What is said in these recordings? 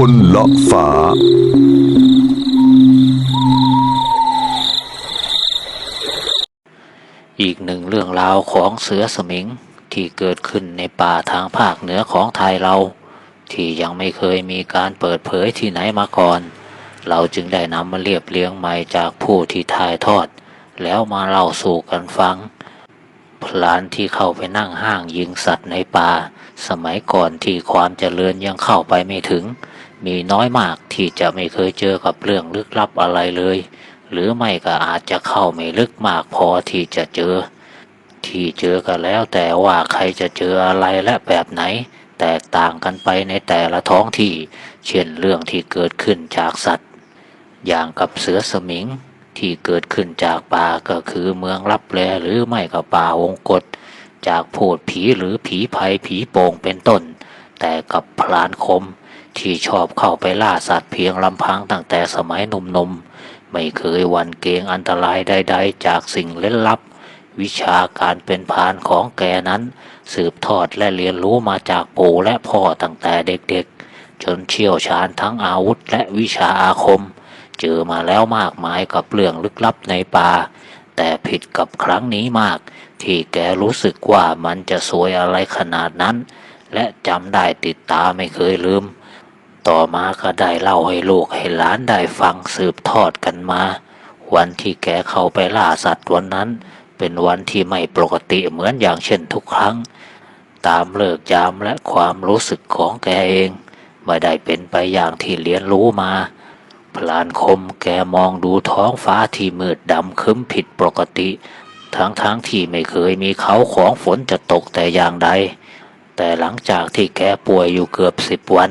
คนเลาะฟ้าอีกหนึ่งเรื่องราวของเสือสมิงที่เกิดขึ้นในป่าทางภาคเหนือของไทยเรา ที่ยังไม่เคยมีการเปิดเผยที่ไหนมาก่อน เราจึงได้นำมาเรียบเรียงใหม่จากผู้ที่ถ่ายทอด แล้วมาเล่าสู่กันฟังพลานที่เข้าไปนั่งห้างยิงสัตว์ในป่า สมัยก่อนที่ความเจริญยังเข้าไปไม่ถึง มีน้อยมากที่จะไม่เคยเจอกับเรื่องลึกลับอะไรเลย หรือไม่ก็อาจจะเข้าไม่ลึกมากพอที่จะเจอ ที่เจอกันแล้วแต่ว่าใครจะเจออะไรและแบบไหน แตกต่างกันไปในแต่ละท้องที่ เช่นเรื่องที่เกิดขึ้นจากสัตว์ อย่างกับเสือสมิงที่เกิดขึ้นจากป่าก็คือเมืองลับแลหรือไม่ก็ป่าวงกฏจากโพดผีหรือผีภัยผีโป่งเป็นต้น แต่กับพลานคม ที่ชอบเข้าไปล่าสัตว์เพียงลำพังตั้งแต่สมัยหนุ่มๆ ไม่เคยหวั่นเกรงอันตรายใดๆ จากสิ่งเล่นลับ วิชาการเป็นพานของแกนั้น สืบทอดและเรียนรู้มาจากปู่และพ่อตั้งแต่เด็กๆ จนเชี่ยวชาญทั้งอาวุธและวิชาอาคม เจอมาแล้วมากมายกับเรื่องลึกลับในป่า แต่ผิดกับครั้งนี้มาก ที่แกรู้สึกว่ามันจะสวยอะไรขนาดนั้น และจำได้ติดตาไม่เคยลืม ต่อมาก็ได้เล่าให้ลูกให้หลานได้ฟังสืบทอดกันมา วันที่แกเข้าไปล่าสัตว์วันนั้น เป็นวันที่ไม่ปกติเหมือนอย่างเช่นทุกครั้ง ตามเลิกยามและความรู้สึกของแกเองไม่ได้เป็นไปอย่างที่เรียนรู้มา พลานคมแกมองดูท้องฟ้าที่มืดดำคึ้มผิดปกติ ทั้งๆทที่ไม่เคยมีเขาของฝนจะตกแต่อย่างใด แต่หลังจากที่แกป่วยอยู่เกือบสิบวัน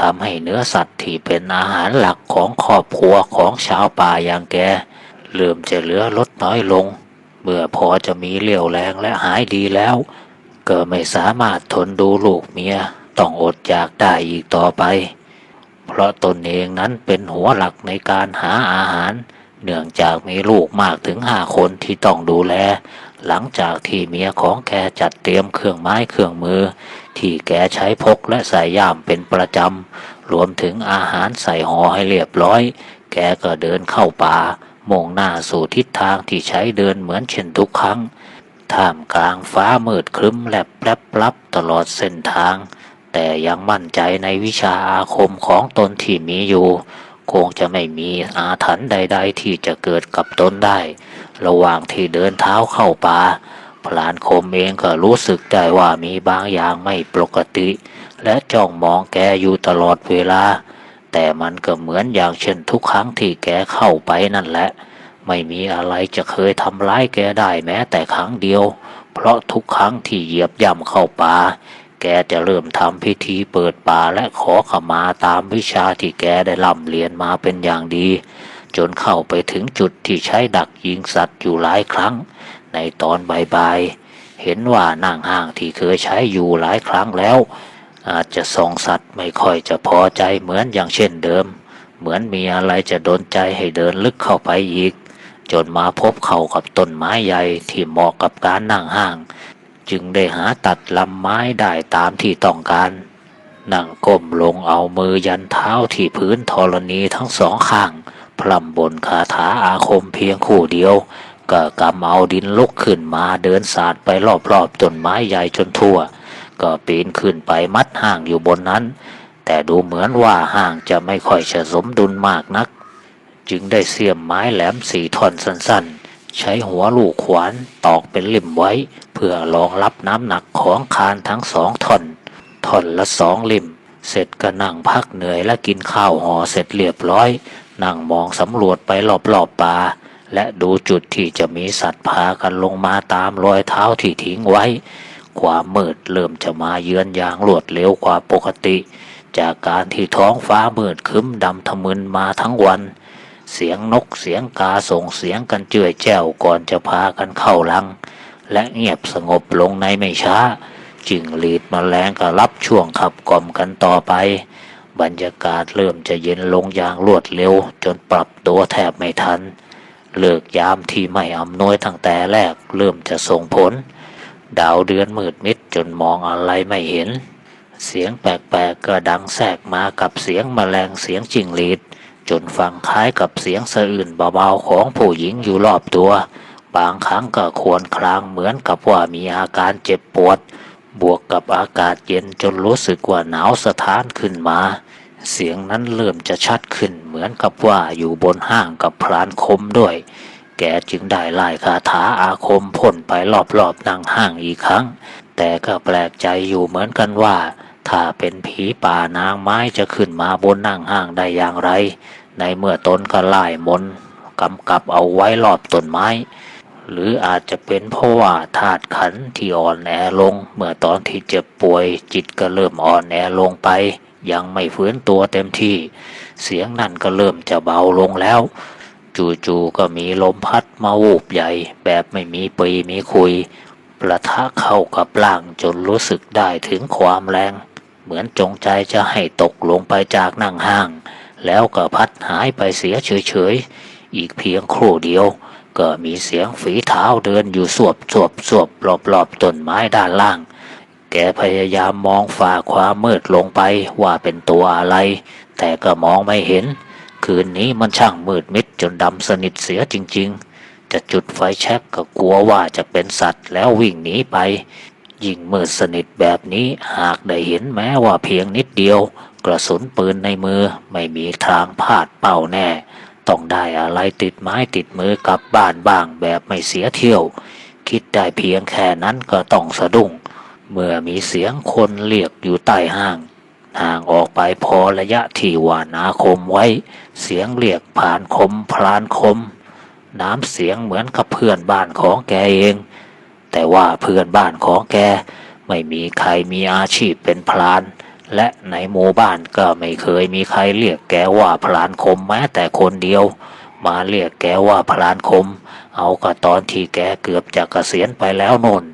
ทำให้เนื้อสัตว์ที่เป็นอาหารหลักของครอบครัวของชาวป่าอย่างแกเริ่มจะเหลือลดน้อยลง เมื่อพอจะมีเรี่ยวแรงและหายดีแล้ว ก็ไม่สามารถทนดูลูกเมียต้องอดอยากได้อีกต่อไป เพราะตนเองนั้นเป็นหัวหลักในการหาอาหาร เนื่องจากมีลูกมากถึงห้าคนที่ต้องดูแล หลังจากที่เมียของแกจัดเตรียมเครื่องไม้เครื่องมือ ที่แกใช้พกและใส่ย่ามเป็นประจำ รวมถึงอาหารใส่ห่อให้เรียบร้อย แกก็เดินเข้าป่ามุ่งหน้าสู่ทิศทางที่ใช้เดินเหมือนเช่นทุกครั้ง ท่ามกลางฟ้ามืดครึ้มแลบแลบลับตลอดเส้นทาง แต่ยังมั่นใจในวิชาอาคมของตนที่มีอยู่ คงจะไม่มีอาถรรพ์ใด ๆ ที่จะเกิดกับตนได้ ระหว่างที่เดินเท้าเข้าป่าพลานคมเองก็รู้สึกได้ว่ามีบางอย่างไม่ปกติ และจ้องมองแกอยู่ตลอดเวลา แต่มันก็เหมือนอย่างเช่นทุกครั้งที่แกเข้าไปนั่นแหละ ไม่มีอะไรจะเคยทำร้ายแกได้แม้แต่ครั้งเดียว เพราะทุกครั้งที่เหยียบย่ำเข้าป่าแกจะเริ่มทำพิธีเปิดป่าและขอขมาตามวิชาที่แกได้ร่ำเรียนมาเป็นอย่างดี จนเข้าไปถึงจุดที่ใช้ดักยิงสัตว์อยู่หลายครั้ง ในตอนบ่ายๆเห็นว่านั่งห้างที่เคยใช้อยู่หลายครั้งแล้ว อาจจะส่องสัตว์ไม่ค่อยจะพอใจเหมือนอย่างเช่นเดิม เหมือนมีอะไรจะโดนใจให้เดินลึกเข้าไปอีก จนมาพบเข้ากับต้นไม้ใหญ่ที่เหมาะกับการนั่งห้าง จึงได้หาตัดลำไม้ได้ตามที่ต้องการนั่งก้มลงเอามือยันเท้าที่พื้นธรณีทั้งสองข้าง พลำบนคาถาอาคมเพียงคู่เดียว ก็กำเอาดินลุกขึ้นมาเดินสาดไปรอบๆต้นไม้ใหญ่จนทั่ว ก็ปีนขึ้นไปมัดห่างอยู่บนนั้น แต่ดูเหมือนว่าห่างจะไม่ค่อยจะสมดุลมากนัก จึงได้เสียมไม้แหลมสี่ท่อนสั้นๆ ใช้หัวลูกขวานตอกเป็นลิ่มไว้ เพื่อรองรับน้ำหนักของคานทั้งสองท่อนท่อนละสองลิ่มเสร็จก็นั่งพักเหนื่อยและกินข้าวห่อเสร็จเรียบร้อย นั่งมองสำรวจไปรอบๆป่าและดูจุดที่จะมีสัตว์พากันลงมาตามรอยเท้าที่ทิ้งไว้ ความมืดเริ่มจะมาเยือนอย่างรวดเร็วกว่าปกติ จากการที่ท้องฟ้ามืดคึ้มดำทะมึนมาทั้งวัน เสียงนกเสียงกาส่งเสียงกันเจื่อยแจ้วก่อนจะพากันเข้าลัง และเงียบสงบลงในไม่ช้าจิงหลีดมแมลงก็รับช่วงขับกล่อมกันต่อไป บรรยากาศเริ่มจะเย็นลงอย่างรวดเร็ว จนปรับตัวแทบไม่ทัน เลิกยามที่ไม่อำนวยตั้งแต่แรกเริ่มจะส่งผล ดาวเดือนมืดมิดจนมองอะไรไม่เห็น เสียงแปลกๆก็ดังแทรกมากับเสียงแมลงเสียงจิงหรีดจนฟังคล้ายกับเสียงสะอื่นเบาๆของผู้หญิงอยู่รอบตัว บางครั้งก็ควรครางเหมือนกับว่ามีอาการเจ็บปวด บวกกับอากาศเย็นจนรู้สึกว่าหนาวสะท้านขึ้นมา เสียงนั้นเริ่มจะชัดขึ้นเหมือนกับว่าอยู่บนห้างกับพรานคมด้วย แกจึงได้ไล่คาถาอาคมพ่นไปรอบๆนางห้างอีกครั้ง แต่ก็แปลกใจอยู่เหมือนกันว่า ถ้าเป็นผีป่านางไม้จะขึ้นมาบนนั่งห้างได้อย่างไร ในเมื่อตนก็ไล่มนกำกับเอาไว้รอบต้นไม้ หรืออาจจะเป็นเพราะว่าธาตุขันที่อ่อนแอลง เมื่อตอนที่เจ็บป่วยจิตก็เริ่มอ่อนแอลงไป ยังไม่ฟื้นตัวเต็มที่ เสียงนั่นก็เริ่มจะเบาลงแล้ว จู่ๆก็มีลมพัดมาวูบใหญ่ แบบไม่มีปีมีคุย ประทะเข้ากับร่างจนรู้สึกได้ถึงความแรง เหมือนจงใจจะให้ตกลงไปจากนั่งห้าง แล้วก็พัดหายไปเสียเฉยๆอีกเพียงครู่เดียว ก็มีเสียงฝีเท้าเดินอยู่สวบสวบสวบรอบๆต้นไม้ด้านล่าง แกพยายามมองฝ่าความมืดลงไปว่าเป็นตัวอะไร แต่ก็มองไม่เห็น คืนนี้มันช่างมืดมิดจนดำสนิทเสียจริง ๆ จะจุดไฟแช็กก็กลัวว่าจะเป็นสัตว์แล้ววิ่งหนีไป ยิ่งมืดสนิทแบบนี้หากได้เห็นแม้ว่าเพียงนิดเดียว กระสุนปืนในมือไม่มีทางพลาดเป้าแน่ ต้องได้อะไรติดไม้ติดมือกลับบ้านบ้างแบบไม่เสียเที่ยว คิดได้เพียงแค่นั้นก็ต้องสะดุ้ง เมื่อมีเสียงคนเรียกอยู่ใต้ห้างห่างออกไปพอระยะที่วานาคมไว้ เสียงเรียกผ่านคมพลานคม น้ำเสียงเหมือนกับเพื่อนบ้านของแกเอง แต่ว่าเพื่อนบ้านของแก ไม่มีใครมีอาชีพเป็นพลาน และในหมู่บ้านก็ไม่เคยมีใครเรียกแกว่าพลานคมแม้แต่คนเดียว มาเรียกแกว่าพลานคม เอาก็ตอนที่แกเกือบจะเกษียณไปแล้วนน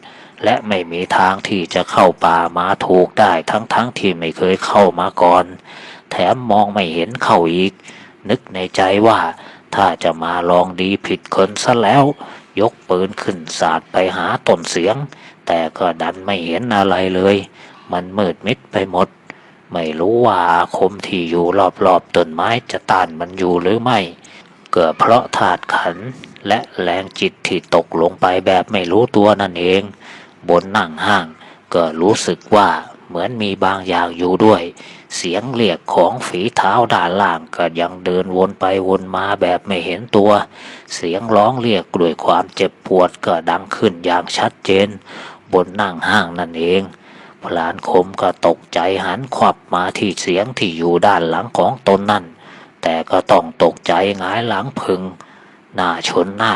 และไม่มีทางที่จะเข้าป่ามาถูกได้ทั้งๆทที่ไม่เคยเข้ามาก่อน แถมมองไม่เห็นเข้าอีก นึกในใจว่า ถ้าจะมาลองดีผิดคนซะแล้ว ยกปืนขึ้นสาดไปหาต้นเสียง แต่ก็ดันไม่เห็นอะไรเลย มันมืดมิดไปหมด ไม่รู้ว่าอาคมที่อยู่รอบๆต้นไม้จะต้านมันอยู่หรือไม่ เกิดเพราะธาตุขันและแรงจิตที่ตกลงไปแบบไม่รู้ตัวนั่นเอง บนนั่งห้างก็รู้สึกว่าเหมือนมีบางอย่างอยู่ด้วย เสียงเรียกของฝีเท้าด้านล่างก็ยังเดินวนไปวนมาแบบไม่เห็นตัว เสียงร้องเรียกด้วยความเจ็บปวดก็ดังขึ้นอย่างชัดเจน บนนั่งห้างนั่นเอง พลานคมก็ตกใจหันขวับมาที่เสียงที่อยู่ด้านหลังของตนนั่น แต่ก็ต้องตกใจงายหลังพึง หน้าชนหน้า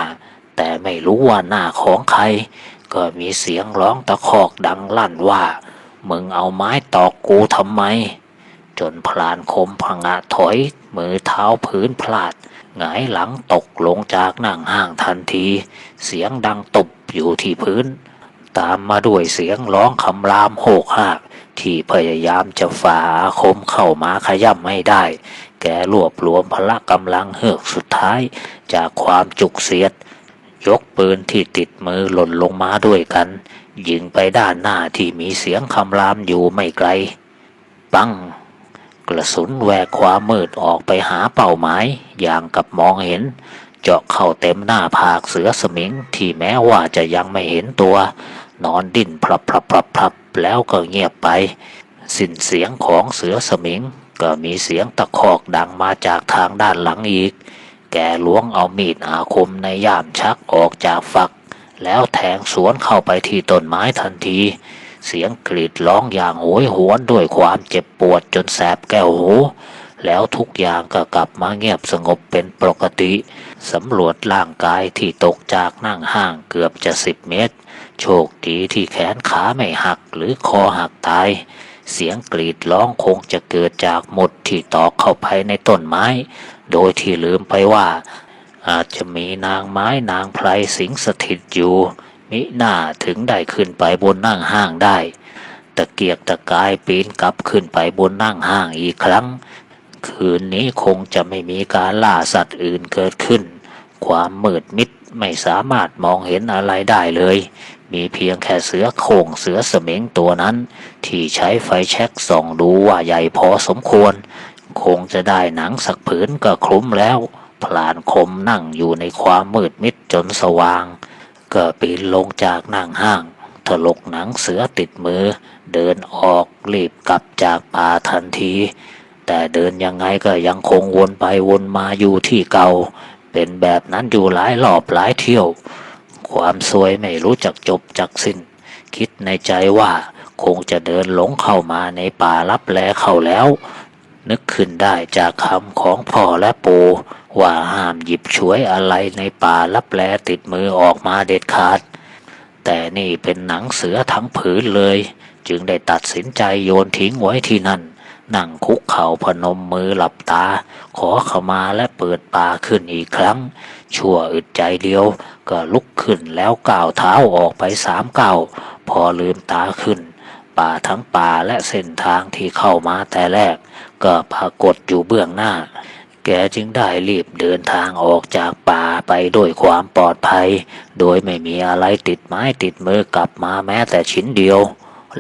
แต่ไม่รู้ว่าหน้าของใคร ก็มีเสียงร้องตะคอกดังลั่นว่า มึงเอาไม้ตอกกูทำไม จนพลานคมพังะถอย มือเท้าพื้นพลาดหงายหลังตกลงจากนั่งห้างทันที เสียงดังตุบอยู่ที่พื้น ตามมาด้วยเสียงร้องคำรามโหกหาก ที่พยายามจะฝ่าคมเข้ามาขย่ำไม่ได้ แกรวบรวมพละกำลังเฮือกสุดท้าย จากความจุกเสียด ยกปืนที่ติดมือหล่นลงมาด้วยกัน ยิงไปด้านหน้าที่มีเสียงคำรามอยู่ไม่ไกล ปังกระสุนแหวกความมืดออกไปหาเป้าหมาย อย่างกับมองเห็น เจาะเข้าเต็มหน้าผากเสือสมิงที่แม้ว่าจะยังไม่เห็นตัว นอนดิ้นพลับพลับพลับพลับแล้วก็เงียบไป สิ้นเสียงของเสือสมิง ก็มีเสียงตะคอกดังมาจากทางด้านหลังอีก แกล้วงเอามีดอาคมในย่ามชักออกจากฝัก แล้วแทงสวนเข้าไปที่ต้นไม้ทันที เสียงกรีดร้องอย่างโหยหวนด้วยความเจ็บปวดจนแสบแก้วหูแล้วทุกอย่างก็กลับมาเงียบสงบเป็นปกติ สำรวจร่างกายที่ตกจากนั่งห้างเกือบจะสิบเมตร โชคดีที่แขนขาไม่หักหรือคอหักตาย เสียงกรีดร้องคงจะเกิดจากหมดที่ตอกเข้าไปในต้นไม้ โดยที่ลืมไปว่า อาจจะมีนางไม้นางไพรสิงสถิตอยู่ มิหน่าถึงได้ขึ้นไปบนนั่งห้างได้ ตะเกียกตะกายปีนกลับขึ้นไปบนนั่งห้างอีกครั้ง คืนนี้คงจะไม่มีการล่าสัตว์อื่นเกิดขึ้น ความมืดมิด ไม่สามารถมองเห็นอะไรได้เลย มีเพียงแค่เสือโคร่งเสือเสมิงตัวนั้น ที่ใช้ไฟแช็กส่องดูว่าใหญ่พอสมควร คงจะได้หนังสักผืนก็คลุ้มแล้ว พลานคมนั่งอยู่ในความมืดมิดจนสว่าง ก็ปีนลงจากนั่งห้างถลกหนังเสือติดมือ เดินออกรีบกลับจากป่าทันที แต่เดินยังไงก็ยังคงวนไปวนมาอยู่ที่เก่า เป็นแบบนั้นอยู่หลายรอบหลายเที่ยว ความซวยไม่รู้จักจบจักสิ้น คิดในใจว่าคงจะเดินหลงเข้ามาในป่าลับแลเข้าแล้ว นึกขึ้นได้จากคำของพ่อและปู่ว่าห้ามหยิบฉวยอะไรในป่าลับแลติดมือออกมาเด็ดขาด แต่นี่เป็นหนังเสือทั้งผืนเลย จึงได้ตัดสินใจโยนทิ้งไว้ที่นั่น นั่งคุกเข่าพนมมือหลับตา ขอขมาและเปิดปาขึ้นอีกครั้ง ชั่วอึดใจเดียว ก็ลุกขึ้นแล้วก้าวเท้าออกไปสามก้าวพอลืมตาขึ้น ป่าทั้งป่าและเส้นทางที่เข้ามาแต่แรก ก็ปรากฏอยู่เบื้องหน้า แกจึงได้รีบเดินทางออกจากป่าไปด้วยความปลอดภัย โดยไม่มีอะไรติดไม้ติดมือกลับมาแม้แต่ชิ้นเดียว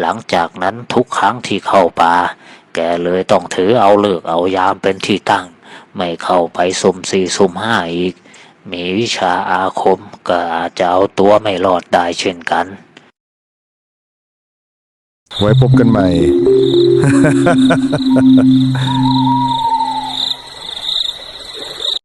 หลังจากนั้นทุกครั้งที่เข้าป่า แกเลยต้องถือเอาเลิกเอายามเป็นที่ตั้ง ไม่เข้าไปสุ่มสี่สุ่มห้าอีก มีวิชาอาคมก็อาจจะเอาตัวไม่รอดได้เช่นกัน ไว้พบกันใหม่